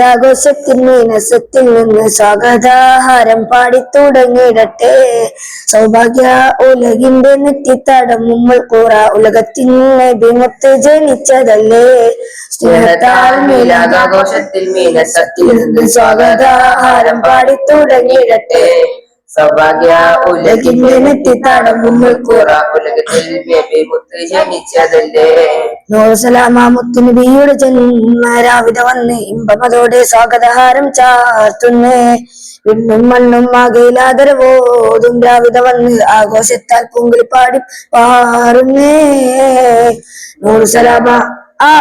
ആഘോഷത്തിൽ മീനസത്തിൽ നിന്ന് സ്വാഗതാഹാരം പാടിത്തുടങ്ങിയിടട്ടെ. സൗഭാഗ്യ ഉലകിന്റെ നെറ്റിത്തടം മുമ്മൾ കൂറ ഉലകത്തിൻ ബിമുത്ത് ജനിച്ചതല്ലേ. സ്നേഹത്താൽ മീലാഘോഷത്തിൽ മീനസത്തിൽ നിന്ന് സ്വാഗതാഹാരം പാടിത്തുടങ്ങിയിടട്ടെ. സൗഭാഗ്യ ഉലകിന്റെ നെറ്റിത്തടം മുമ്മൾ കൂറ ഉലകത്തിൽ ബേബി മുത്ത് ജനിച്ചതല്ലേ? നൂറുസലാമ മുത്തുനബിയുടെ ജന്മ രാവിലെ വന്ന് ഇമ്പമതോടെ സ്വാഗതഹാരം ചാർത്തുന്നേ. വിണ്ണും മണ്ണും ആകയിലാദരവോതും രാവിധ വന്ന് ആഘോഷത്താൽ പൂങ്കിൽ പാടി പാറുന്നേ ആ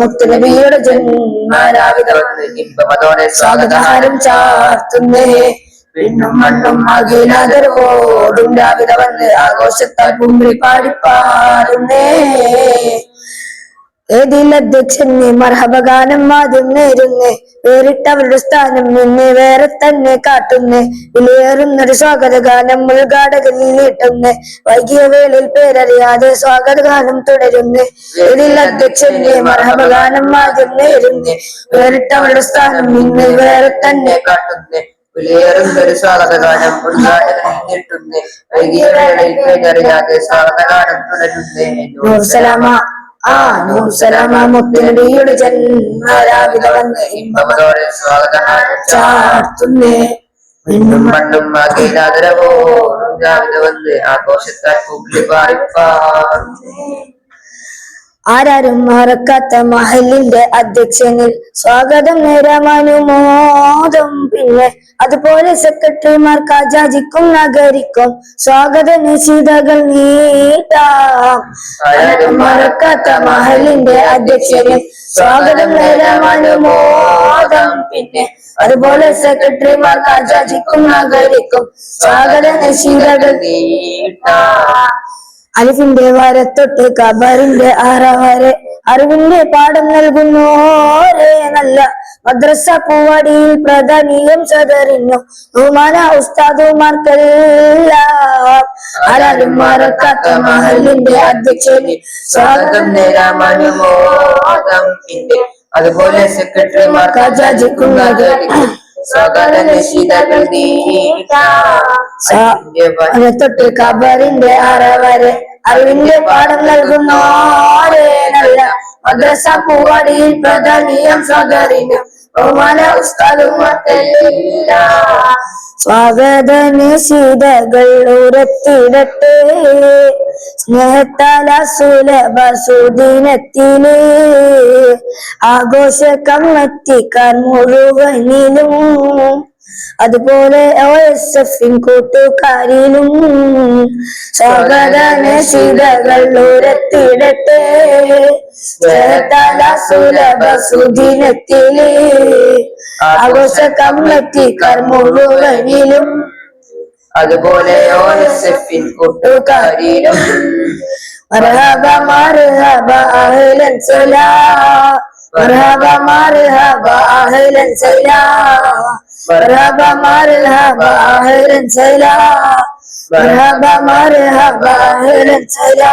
മുത്തുനബിയുടെ ജന്മ രാവിലെ വന്ന് ഇമ്പമതോടെ സ്വാഗതഹാരം ചാർത്തുന്നേ. വിണ്ണും മണ്ണും ആകയിലാദരവോതും രാവിലെ വന്ന് ആഘോഷത്താൽ കുമ്പി പാടിപ്പാടുന്നേ. ഏതിലധ്യക്ഷന് മർഹബഗാനം ആദ്യം നേരുന്ന് വേറിട്ടവരുടെ സ്ഥാനം നിന്ന് വേറെ തന്നെ കാട്ടുന്ന് വിലയേറുന്നൊരു സ്വാഗതഗാനം ഉദ്ഘാടകനിൽ നീട്ടുന്ന് വൈകിയ വേളയിൽ പേരറിയാതെ സ്വാഗതഗാനം ഏതിൽ ഏതിലധ്യക്ഷന് മർഹബഗാനം ആദ്യം നേരുന്ന് വേറിട്ടവരുടെ സ്ഥാനം നിന്ന് വേറെ തന്നെ കാട്ടുന്നേ വിലയേറുന്നൊരു സ്വാഗതഗാനം ഉദ്ഘാടകനിൽ നീട്ടുന്നേ വൈകിയ വേളയിൽ പേരറിയാതെ സ്വാഗതഗാനം തുടരുന്നേ. ആ നൂർസലാമ മുത്തനബിയുടെ ജന്മ രാവിലെ വന്ന് ഇമ്പമതോടെ സ്വാഗതഗാനം ചാർത്തുന്നേ. മിന്നും മണ്ണും ആകയിലാദരവോ രാവിലെ വന്ന് ആഘോഷത്താൽ കുമ്പി പാടിപ്പാറും ആരാരും മറക്കാത്ത മഹലിന്റെ അധ്യക്ഷനിൽ സ്വാഗതം നേരാമാനുമോദം പിന്നെ അതുപോലെ സെക്രട്ടറിമാർ കാജാജിക്കും നഗരിക്കും സ്വാഗത നിശിതകൾ നീട്ടാം. ആരാരും മറക്കാത്ത മഹലിന്റെ അധ്യക്ഷനിൽ സ്വാഗതം നേരാമാനുമോദം പിന്നെ അതുപോലെ സെക്രട്ടറിമാർ കാജാജിക്കും നഗരിക്കും സ്വാഗത നിശിതകൾ നീട്ടാം. അലിഫിന്റെ വരത്തൊട്ട് കബറിന്റെ ആറവരെ അറിവിന്റെ പാഠം നൽകുന്നോരേ നല്ല മദ്രസ പൂവാടിയിൽ പ്രധാനിയും സദറിഞ്ഞു. ബഹുമാന ഉസ്താദുമാർക്കെല്ലാം ആരാലും മറക്കാത്ത മഹലിന്റെ അധ്യക്ഷന് സ്വാഗതം നേരാമനുമോദം അതുപോലെ സെക്രട്ടറിമാർക്ക് ഖജാജിക്കും നഗരിക്കും സ്വാഗത നിശിതകൾ നീട്ടാം അതിന്റെ വ- തൊട്ട് കബറിന്റെ അറവരെ അറിവിന്റെ പാഠം നൽകുന്നോരേ നല്ല മദ്രസ പൂവാടിയിൽ പ്രധാനിയം ഉസ്താദുമാർക്കെല്ലാം സ്വാഗത നിശിതകൾ ഉരത്തിടട്ടെ. സ്നേഹത്താല സുലഭ സുദിനത്തിൽ ആഘോഷ കമ്മത്തിക്കാർ മുഴുവനിലും അതുപോലെ ഒ എസ് എഫിൻ കൂട്ടുകാരിലും സ്വാഗത നിശിതകൾ ഉരത്തിടട്ടെ സുലഭ സുദിനത്തിലെ ആഘോഷ കമ്മറ്റിക്കാർ മുഴുവനിലും അതുപോലെ ഓരസെഫിൻ കൂട്ടുകാരിലും മർഹബ മർഹബ അഹ്ലൻ സലാ. മർഹബ മർഹബ അഹ്ലൻ സലാ. മർഹബ മർഹബ അഹ്ലൻ സലാ മർഹബ മർഹബ അഹ്ലൻ സലാ